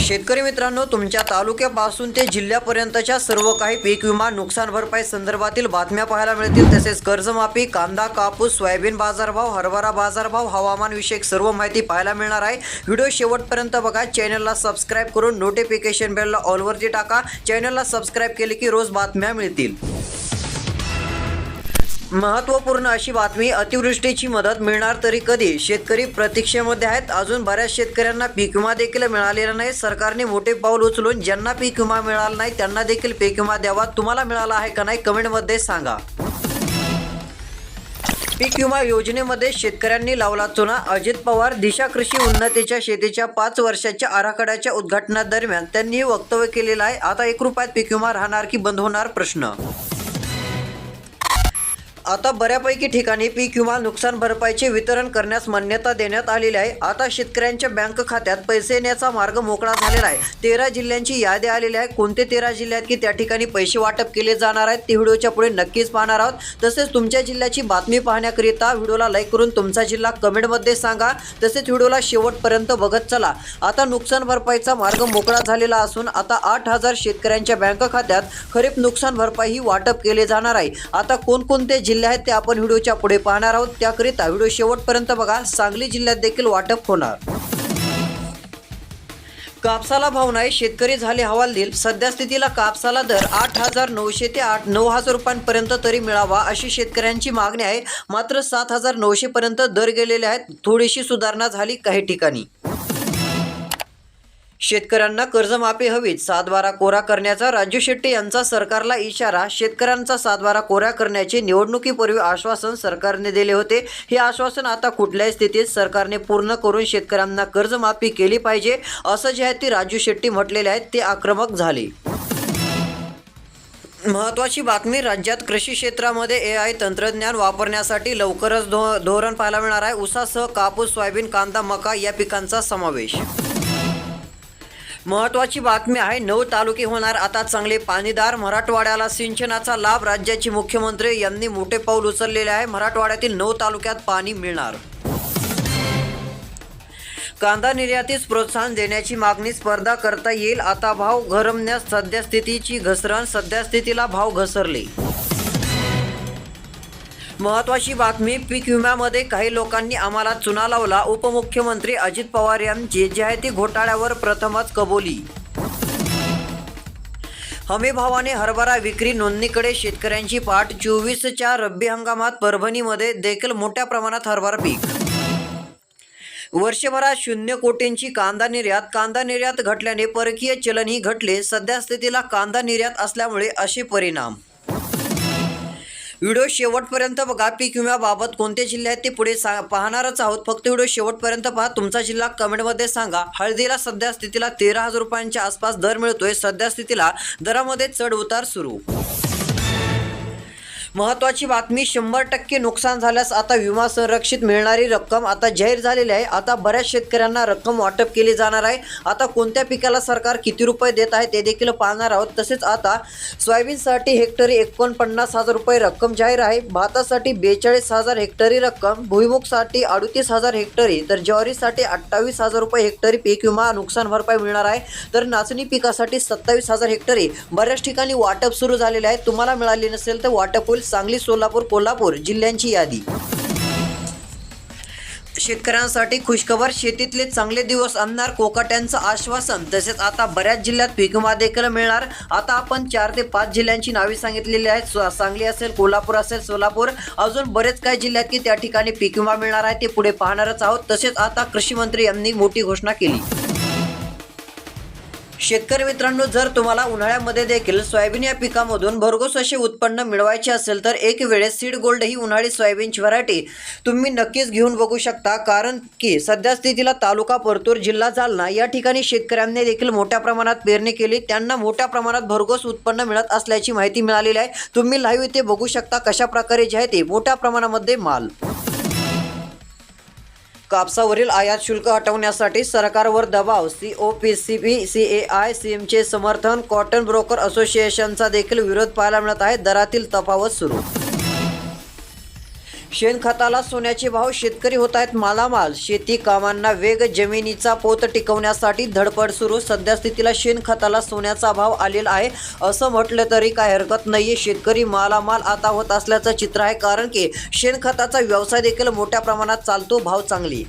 शेतकरी मित्रांनो तुमच्या तालुक्यापासून ते जिल्ह्यापर्यंतच्या सर्व काही पीक विमा नुकसान भरपाई संदर्भातील बातम्या पाहायला मिळतील. तसेच कर्जमाफी कांदा कापूस सोयाबीन बाजारभाव हरभरा बाजारभाव हवामान विषयक सर्व माहिती पाहायला मिळणार आहे. व्हिडिओ शेवटपर्यंत बघा. चॅनलला सबस्क्राईब करून नोटिफिकेशन बेलला ऑलवरती टाका. चॅनलला सबस्क्राईब केले की रोज बातम्या मिळतील. महत्त्वपूर्ण अशी बातमी अतिवृष्टीची मदत मिळणार तरी कधी? शेतकरी प्रतीक्षेमध्ये आहेत. अजून बऱ्याच शेतकऱ्यांना पीक विमा देखील मिळालेला नाही. सरकारने मोठे पाऊल उचलून ज्यांना पीक विमा मिळाला नाही त्यांना देखील पीक विमा द्यावा. तुम्हाला मिळाला आहे का नाही कमेंटमध्ये सांगा. पीक विमा योजनेमध्ये शेतकऱ्यांनी लावला चुना. अजित पवार दिशा कृषी उन्नतीच्या शेतीच्या पाच वर्षाच्या आराखड्याच्या उद्घाटनादरम्यान त्यांनी वक्तव्य केलेलं आहे. आता एक रुपयात पीक विमा राहणार की बंद होणार प्रश्न? आता बऱ्यापैकी ठिकाणी पीक किंवा नुकसान भरपाईचे वितरण करण्यास मान्यता देण्यात आलेली आहे. आता शेतकऱ्यांच्या बँक खात्यात पैसे येण्याचा मार्ग मोकळा झालेला आहे. तेरा जिल्ह्यांची यादी आलेली आहे. कोणते तेरा जिल्ह्यात की त्या ठिकाणी पैसे वाटप केले जाणार आहेत ते व्हिडिओच्या पुढे नक्कीच पाहणार आहोत. तसेच तुमच्या जिल्ह्याची बातमी पाहण्याकरिता व्हिडिओला लाईक करून तुमचा जिल्हा कमेंटमध्ये सांगा. तसेच व्हिडिओला शेवटपर्यंत बघत चला. आता नुकसान भरपाईचा मार्ग मोकळा झालेला असून आता आठ हजार शेतकऱ्यांच्या बँक खात्यात खरीप नुकसान भरपाई ही वाटप केले जाणार आहे. आता कोणकोणते जिल्हे आहेत ते आपण व्हिडिओच्या पुढे पाहणार आहोत. त्याकरिता व्हिडिओ शेवटपर्यंत बघा. सांगली जिल्ह्यात देखील वाटप होणार. कापसाला भाव नाही शेतकरी झाले हवालदिल. सध्या स्थितीला कापसाला दर आठ हजार नऊशे ते आठ नऊ हजार रुपयांपर्यंत तरी मिळावा अशी शेतकऱ्यांची मागणी आहे. मात्र सात हजार नऊशे पर्यंत दर गेलेले आहेत. थोडीशी सुधारणा झाली काही ठिकाणी. शेतकऱ्यांना कर्जमाफी हवीत सातबारा कोरा करण्याचा राजू शेट्टी यांचा सरकारला इशारा शेतकऱ्यांचा सातबारा कोरा करण्याचे निवडणुकीपूर्वी आश्वासन सरकारने दिले होते. हे आश्वासन आता कुठल्याही स्थितीत सरकारने पूर्ण करून शेतकऱ्यांना कर्जमाफी केली पाहिजे असं जे आहे ते राजू शेट्टी म्हटलेले आहेत ते आक्रमक झाले. महत्त्वाची बातमी राज्यात कृषी क्षेत्रामध्ये ए आय तंत्रज्ञान वापरण्यासाठी लवकरच धो धोरण पाहायला मिळणार आहे. उसासह कापूस सोयाबीन कांदा मका या पिकांचा समावेश. महत्वाची बातमी आहे नऊ तालुके होणार आता चांगले पाणीदार. मराठवाड्याला सिंचनाचा लाभ राज्याचे मुख्यमंत्री यांनी मोठे पाऊल उचललेले आहे. मराठवाड्यातील नऊ तालुक्यात पाणी मिळणार. कांदा निर्यातीस प्रोत्साहन देण्याची मागणी स्पर्धा करता येईल. आता भाव घरमण्यास सध्या स्थितीची घसरण सध्या स्थितीला भाव घसरले. महत्वाची बातमी पीक विम्यामध्ये काही लोकांनी आम्हाला चुना लावला उपमुख्यमंत्री अजित पवार यांची जे घोटाळ्यावर प्रथमच कबोली. हमीभावाने हरभरा विक्री नोंदणीकडे शेतकऱ्यांची पाठ चोवीसच्या रब्बी हंगामात परभणीमध्ये देखील मोठ्या प्रमाणात हरभरा पीक. वर्षभरात शून्य कोटींची कांदा निर्यात कांदा निर्यात घटल्याने परकीय चलनही घटले सध्या स्थितीला कांदा निर्यात असल्यामुळे असे परिणाम. व्हिडिओ शेवटपर्यंत बघा. पीक विम्याबाबत कोणते जिल्हे आहेत ते पुढे सा पाहणारच आहोत. फक्त व्हिडिओ शेवटपर्यंत पहा. तुमचा जिल्हा कमेंटमध्ये सांगा. हळदीला सध्या स्थितीला तेरा हजार रुपयांच्या आसपास दर मिळतोय. सध्या स्थितीला दरामध्ये चढ उतार सुरू. महत्वाची बातमी शंभर टक्के नुकसान झाल्यास आता विमा संरक्षित मिळणारी रक्कम आता जाहीर झालेली आहे. आता बऱ्याच शेतकऱ्यांना रक्कम वाटप केली जाणार आहे. आता कोणत्या पिकाला सरकार किती रुपये देत आहे ते देखील पाहणार आहोत. तसेच आता सोयाबीनसाठी हेक्टरी एकोणपन्नास हजार रुपये रक्कम जाहीर आहे. भातासाठी बेचाळीस हजार हेक्टरी रक्कम भुईमुगसाठी अडतीस हजार हेक्टरी तर ज्वारीसाठी अठ्ठावीस हजार रुपये हेक्टरी पीक विमा नुकसान भरपाई मिळणार आहे. तर नाचणी पिकासाठी सत्तावीस हजार हेक्टरी. बऱ्याच ठिकाणी वाटप सुरू झालेले आहे. तुम्हाला मिळाली नसेल तर वाटप होईल. सांगली सोलापूर कोल्हापूर जिल्ह्यांची यादी. शेतकऱ्यांसाठी खुशखबर शेतीतले चांगले दिवस आणणार कोकाट्यांचं आश्वासन. तसेच आता बऱ्याच जिल्ह्यात पिकमा देखील मिळणार. आता आपण चार ते पाच जिल्ह्यांची नावे सांगितलेली आहेत. सांगली असेल कोल्हापूर असेल सोलापूर. अजून बरेच काही जिल्ह्यात की त्या ठिकाणी पिकमा मिळणार आहे ते पुढे पाहणारच आहोत. तसेच आता कृषी मंत्री यांनी मोठी घोषणा केली. शेतकरी मित्रांनो जर तुम्हाला उन्हाळ्यामध्ये देखील सोयाबीन या पिकामधून भरघोस असे उत्पन्न मिळवायचे असेल तर एक वेळेस सीड गोल्ड ही उन्हाळी सोयाबीनची व्हरायटी तुम्ही नक्कीच घेऊन बघू शकता. कारण की सध्या स्थितीला तालुका परतूर जिल्हा जालना या ठिकाणी शेतकऱ्यांनी देखील मोठ्या प्रमाणात पेरणी केली. त्यांना मोठ्या प्रमाणात भरघोस उत्पन्न मिळत असल्याची माहिती मिळालेली आहे. तुम्ही लाईव्ह इथे बघू शकता कशा प्रकारे जे आहे ते. मोठ्या प्रमाणामध्ये माल. कापसावरील आयात शुल्क हटवण्यासाठी सरकारवर दबाव. C O P C B C A I C एमचे समर्थन. कॉटन ब्रोकर असोसिएशनचा देखील विरोध पाहायला मिळत आहे. दरातील तफावत सुरू. शेणखताला सोन्याचे भाव शेतकरी होत आहेत मालामाल. शेती कामांना वेग जमिनीचा पोत टिकवण्यासाठी धडपड सुरू. सध्या स्थितीला शेणखताला सोन्याचा भाव आलेला आहे. असं म्हटलं तरी काय हरकत नाहीये. शेतकरी मालामाल आता होत असल्याचं चित्र आहे कारण की शेणखताचा व्यवसाय देखील मोठ्या प्रमाणात चालतो. भाव चांगली.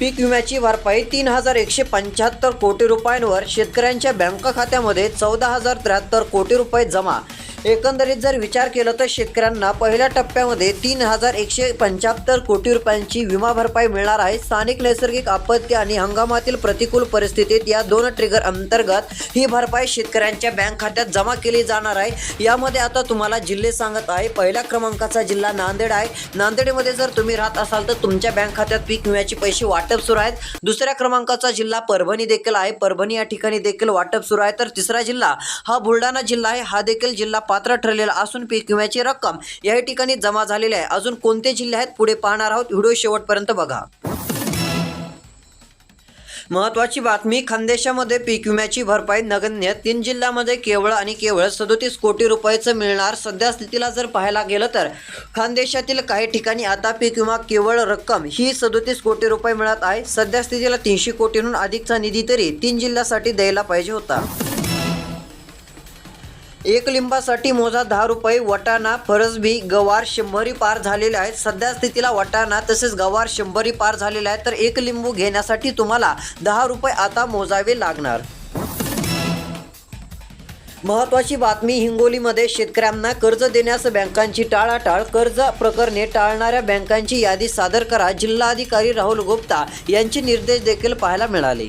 पीक विम्याची भरपाई तीन हजार एकशे पंच्याहत्तर कोटी रुपयांवर. शेतकऱ्यांच्या बँक खात्यामध्ये चौदा हजार त्र्याहत्तर कोटी रुपये जमा. एकंदरीत जर विचार केला तर शेतकऱ्यांना पहिल्या टप्प्यामध्ये तीन हजार एकशे पंच्याहत्तर कोटी रुपयांची विमा भरपाई मिळणार आहे. स्थानिक नैसर्गिक आपत्ती आणि हंगामातील प्रतिकूल परिस्थितीत या दोन ट्रिगर अंतर्गत ही भरपाई शेतकऱ्यांच्या बँक खात्यात जमा केली जाणार आहे. यामध्ये आता तुम्हाला जिल्हे सांगत आहे. पहिल्या क्रमांकाचा जिल्हा नांदेड आहे. नांदेडमध्ये जर तुम्ही राहत असाल तर तुमच्या बँक खात्यात पीक विम्याचे पैसे वाटप सुरू आहेत. दुसऱ्या क्रमांकाचा जिल्हा परभणी देखील आहे. परभणी या ठिकाणी देखील वाटप सुरू आहे. तर तिसरा जिल्हा हा बुलढाणा जिल्हा आहे. हा देखील जिल्हा पात्र ठरलेला असून पीक विम्याची रक्कम या ठिकाणी जमा झालेली आहे. अजून कोणते जिल्हे आहेत पुढे पाहणार आहोत. व्हिडिओ शेवटपर्यंत बघा. महत्वाची बातमी खानदेशामध्ये पीक विम्याची भरपाई नगण्य. तीन जिल्ह्यामध्ये केवळ आणि केवळ सदोतीस कोटी रुपयाचं मिळणार. सध्या स्थितीला जर पाहायला गेलं तर खानदेशातील काही ठिकाणी आता पीक विमा केवळ रक्कम ही सदोतीस कोटी रुपये मिळत आहे. सध्या स्थितीला तीनशे कोटींहून अधिकचा निधी तरी तीन जिल्ह्यासाठी द्यायला पाहिजे होता. एक लिंबासाठी मोजा दहा रुपये वटाणा फरसबी गवार शंभरी पार झालेले आहेत. सध्या स्थितीला वटाणा तसेच गवार शंभरी पार झालेले आहेत. तर एक लिंबू घेण्यासाठी तुम्हाला दहा रुपये आता मोजावे लागणार. महत्वाची बातमी हिंगोलीमध्ये शेतकऱ्यांना कर्ज देण्यास बँकांची टाळाटाळ. कर्ज प्रकरणे टाळणाऱ्या बँकांची यादी सादर करा. जिल्हाधिकारी राहुल गुप्ता यांचे निर्देश देखील पाहायला मिळाले.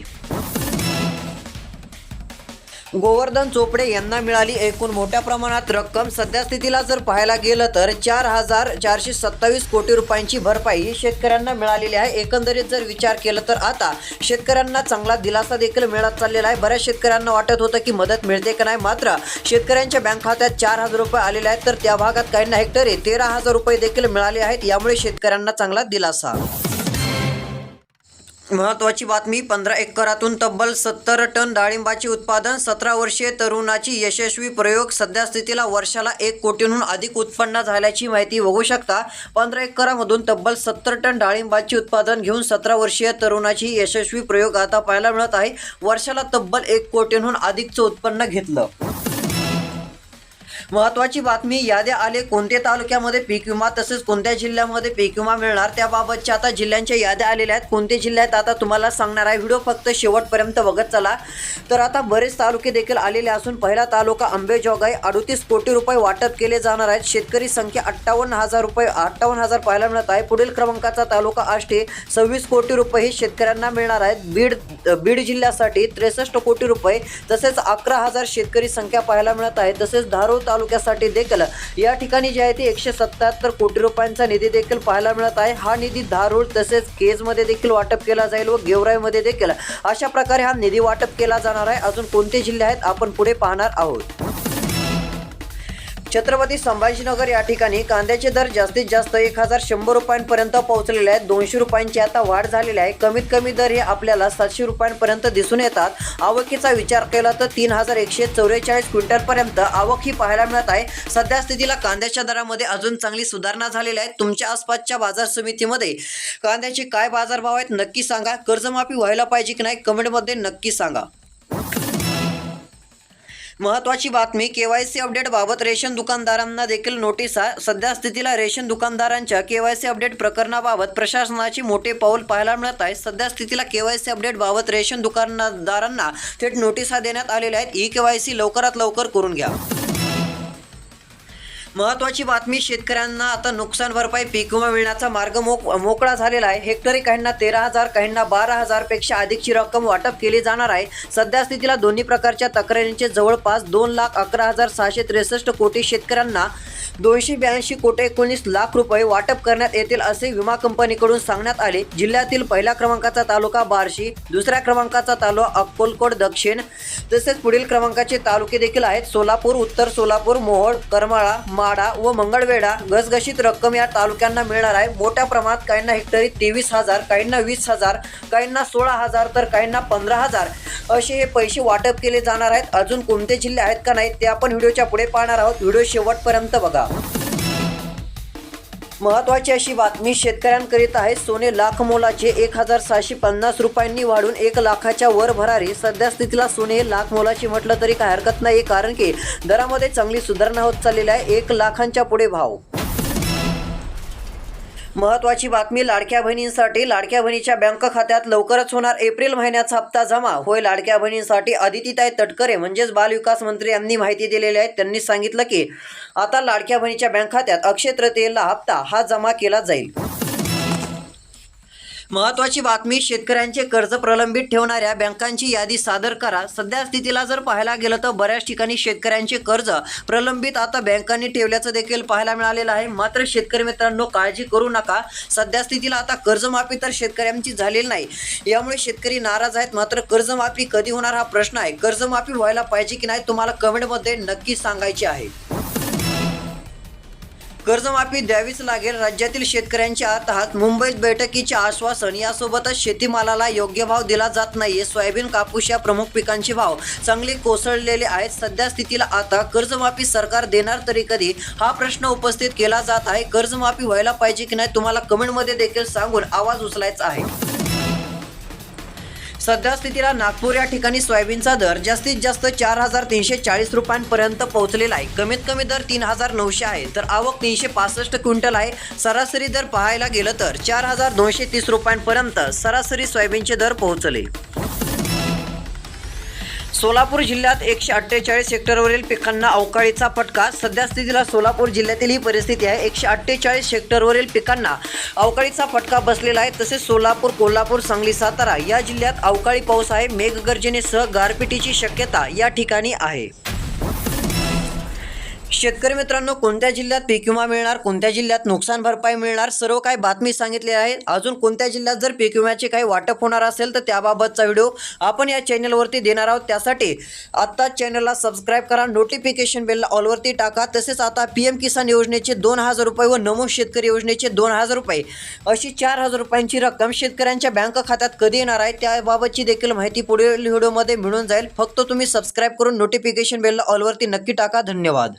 गोवर्धन चोपडे यांना मिळाली एकूण मोठ्या प्रमाणात रक्कम. सध्या स्थितीला जर पाहायला गेलं तर चार हजार चारशे सत्तावीस कोटी रुपयांची भरपाई ही शेतकऱ्यांना मिळालेली आहे. एकंदरीत जर विचार केला तर आता शेतकऱ्यांना चांगला दिलासा देखील मिळत चाललेला आहे. बऱ्याच शेतकऱ्यांना वाटत होतं की मदत मिळते का नाही. मात्र शेतकऱ्यांच्या बँक खात्यात चार हजार रुपये आलेले आहेत. तर त्या भागात काहींना हेक्टरी तेरा हजार रुपये देखील मिळाले आहेत. यामुळे शेतकऱ्यांना चांगला दिलासा. महत्वाची बातमी पंधरा एकरातून तब्बल सत्तर टन डाळिंबाचे उत्पादन सतरा वर्षीय तरुणाची यशस्वी प्रयोग सध्या स्थितीला वर्षाला एक कोटींहून अधिक उत्पन्न झाल्याची माहिती बघू शकता. पंधरा एकरामधून तब्बल सत्तर टन डाळिंबाचे उत्पादन घेऊन सतरा वर्षीय तरुणाची यशस्वी प्रयोग आता पाहायला मिळत आहे. वर्षाला तब्बल एक कोटींहून अधिकचं उत्पन्न घेतलं. महत्वाची बातमी याद्या आले कोणत्या तालुक्यामध्ये पीक विमा तसेच कोणत्या जिल्ह्यामध्ये पीक विमा मिळणार त्याबाबतच्या आता जिल्ह्यांच्या याद्या आलेल्या आहेत. कोणते जिल्ह्यात आता तुम्हाला सांगणार आहे. व्हिडिओ फक्त शेवटपर्यंत बघत चला. तर आता बरेच तालुके देखील आलेले असून पहिला तालुका अंबेजोगाई अडतीस कोटी रुपये वाटप केले जाणार आहेत. शेतकरी संख्या अठ्ठावन्न हजार रुपये अठ्ठावन्न हजार पाहायला मिळत आहे. पुढील क्रमांकाचा तालुका आष्टे सव्वीस कोटी रुपये हे शेतकऱ्यांना मिळणार आहेत. बीड बीड जिल्ह्यासाठी त्रेसष्ट कोटी रुपये तसेच अकरा हजार शेतकरी संख्या पाहायला मिळत आहे. तसेच धारूर तालुक्यासाठी देखील. या ठिकाणी जे आहे ते एकशे सत्याहत्तर कोटी रुपयांचा निधी देखील पाहायला मिळत आहे. हा निधी धारूळ तसेच केजमध्ये देखील वाटप केला जाईल व गेवराईमध्ये देखील. अशा प्रकारे हा निधी वाटप केला जाणार आहे. अजून कोणते जिल्हे आहेत आपण पुढे पाहणार आहोत. छत्रपती संभाजीनगर या ठिकाणी कांद्याचे दर जास्तीत जास्त एक हजार शंभर रुपयांपर्यंत पोहोचलेले आहेत. दोनशे रुपयांची आता वाढ झालेली आहे. कमीत कमी दर हे आपल्याला सातशे रुपयांपर्यंत दिसून येतात. आवकीचा विचार केला तर तीन हजार एकशे चौवेचाळीस क्विंटलपर्यंत आवक ही पाहायला मिळत आहे. सध्या स्थितीला कांद्याच्या दरामध्ये अजून चांगली सुधारणा झालेली आहे. तुमच्या आसपासच्या बाजार समितीमध्ये कांद्याचे काय बाजारभाव आहेत नक्की सांगा. कर्जमाफी व्हायला पाहिजे की नाही कमेंटमध्ये नक्की सांगा. महत्वाची बातमी केवायसी अपडेट बाबत रेशन दुकानदारांना देखील नोटीस सध्या स्थितीला रेशन दुकानदारांच्या केवायसी अपडेट प्रकरणाबाबत प्रशासनाची मोठे पाऊल पाहायला मिळत आहे. सध्या स्थितीला केवायसी अपडेट बाबत रेशन दुकानदारांना थेट नोटिसा देण्यात आलेल्या आहेत. ई केवायसी लवकरात लवकर करून घ्या. महत्वाची बातमी शेतकऱ्यांना आता नुकसान भरपाई पीक विमा मिळण्याचा मार्ग मोक मोकळा झालेला आहे. हेक्टरी काहींना तेरा हजार काहींना बारा हजारपेक्षा अधिकची रक्कम वाटप केली जाणार आहे. सध्या स्थितीला दोन्ही प्रकारच्या तक्रारींचे जवळपास दोन लाख अकरा हजार सहाशे त्रेसष्ट कोटी शेतकऱ्यांना दोनशे ब्याऐंशी कोटी एकोणीस लाख रुपये वाटप करण्यात येतील असे विमा कंपनीकडून सांगण्यात आले. जिल्ह्यातील पहिल्या क्रमांकाचा तालुका बार्शी दुसऱ्या क्रमांकाचा तालुका अक्कोलकोट दक्षिण तसेच पुढील क्रमांकाचे तालुके देखील आहेत. सोलापूर उत्तर सोलापूर मोहोळ करमाळा माडा व मंगळवेढा घसघशीत रक्कम या तालुक्यांना मिळणार आहे. मोठ्या प्रमाणात काहींना हेक्टरी तेवीस हजार काहींना वीस हजार काहींना सोळा हजार तर काहींना पंधरा हजार असे हे पैसे वाटप केले जाणार आहेत. अजून कोणते जिल्हे आहेत का नाही ते आपण व्हिडिओच्या पुढे पाहणार आहोत. व्हिडिओ शेवटपर्यंत बघा. महत्वाची अशी बातमी शेतकऱ्यांकरीत आहे. सोने लाख मोलाचे एक हजार सहाशे पन्नास रुपयांनी वाढून एक लाखाच्या वर भरारी. सध्या स्थितीला सोने हे लाख मोलाची म्हटलं तरी काय हरकत नाही. कारण की दरामध्ये चांगली सुधारणा होत चाललेली आहे. एक लाखांच्या पुढे भाव महत्वाची बातमी लाडक्या बहिणींसाठी. लाडक्या बहिणीच्या बँक खात्यात लवकरच होणार एप्रिल महिन्याचा हप्ता जमा. होय लाडक्या बहिणींसाठी अदितीताई तटकरे म्हणजेच बालविकास मंत्री यांनी माहिती दिलेली आहे. त्यांनी सांगितलं की आता लाडक्या बहिणीच्या बँक खात्यात अक्षय तृतीयेला हप्ता हा जमा केला जाईल. महत्वाची बातमी शेतकऱ्यांचे कर्ज प्रलंबित ठेवणाऱ्या बँकांची यादी सादर करा. सध्या स्थितीला जर पाहायला गेलं तर बऱ्याच ठिकाणी शेतकऱ्यांचे कर्ज प्रलंबित आता बँकांनी ठेवल्याचं देखील पाहायला मिळालेलं आहे. मात्र शेतकरी मित्रांनो काळजी करू नका. सध्या स्थितीला आता कर्जमाफी तर शेतकऱ्यांची झालेली नाही. यामुळे शेतकरी नाराज आहेत. मात्र कर्जमाफी कधी होणार हा प्रश्न आहे. कर्जमाफी व्हायला पाहिजे की नाही तुम्हाला कमेंटमध्ये नक्की सांगायचे आहे. कर्जमाफी द्यावीच लागेल. राज्यातील शेतकऱ्यांच्या आत मुंबईत बैठकीचे आश्वासन. यासोबतच शेतीमालाला योग्य भाव दिला जात नाहीये. सोयाबीन कापूस या प्रमुख पिकांचे भाव चांगले कोसळलेले आहेत. सध्या स्थितीला आता कर्जमाफी सरकार देणार तरी कधी? हा प्रश्न उपस्थित केला जात आहे. कर्जमाफी व्हायला पाहिजे की नाही? तुम्हाला कमेंटमध्ये देखील सांगून आवाज उचलायचा आहे. सध्या स्थितीला नागपूर या ठिकाणी सोयाबीनचा दर जास्तीत जास्त चार हजार तीनशे चाळीस रुपयांपर्यंत पोहोचलेला आहे. कमीत कमी दर तीन हजार नऊशे आहे. तर आवक तीनशे पासष्ट क्विंटल आहे. सरासरी दर पाहायला गेलं तर चार हजार दोनशे तीस रुपयांपर्यंत सरासरी सोयाबीनचे दर पोहोचले. सोलापूर जिल्ह्यात एकशे अठ्ठेचाळीस हेक्टरवरील पिकांना अवकाळीचा फटका. सध्या स्थितीला सोलापूर जिल्ह्यातील ही परिस्थिती आहे. एकशे अठ्ठेचाळीस हेक्टरवरील पिकांना अवकाळीचा फटका बसलेला आहे. तसेच सोलापूर कोल्हापूर सांगली सातारा या जिल्ह्यात अवकाळी पाऊस आहे. मेघगर्जनेसह गारपिटीची शक्यता या ठिकाणी आहे. शेतकरी मित्रांनो कोणत्या जिल्ह्यात पीक विमा मिळणार कोणत्या जिल्ह्यात नुकसान भरपाई मिळणार सर्व काही बातमी सांगितली आहे. अजून कोणत्या जिल्ह्यात जर पीक विम्याचे काही वाटप होणार असेल तर त्याबाबतचा व्हिडिओ आपण या चॅनलवरती देणार आहोत. त्यासाठी आत्ताच चॅनलला सबस्क्राईब करा नोटिफिकेशन बेलला ऑलवरती टाका. तसेच आता पी एम किसान योजनेचे दोन हजार रुपये व नमो शेतकरी योजनेचे दोन हजार रुपये अशी चार हजार रुपयांची रक्कम शेतकऱ्यांच्या बँक खात्यात कधी येणार आहे त्याबाबतची देखील माहिती पुढील व्हिडिओमध्ये मिळून जाईल. फक्त तुम्ही सबस्क्राईब करून नोटिफिकेशन बेलला ऑलवरती नक्की टाका. धन्यवाद.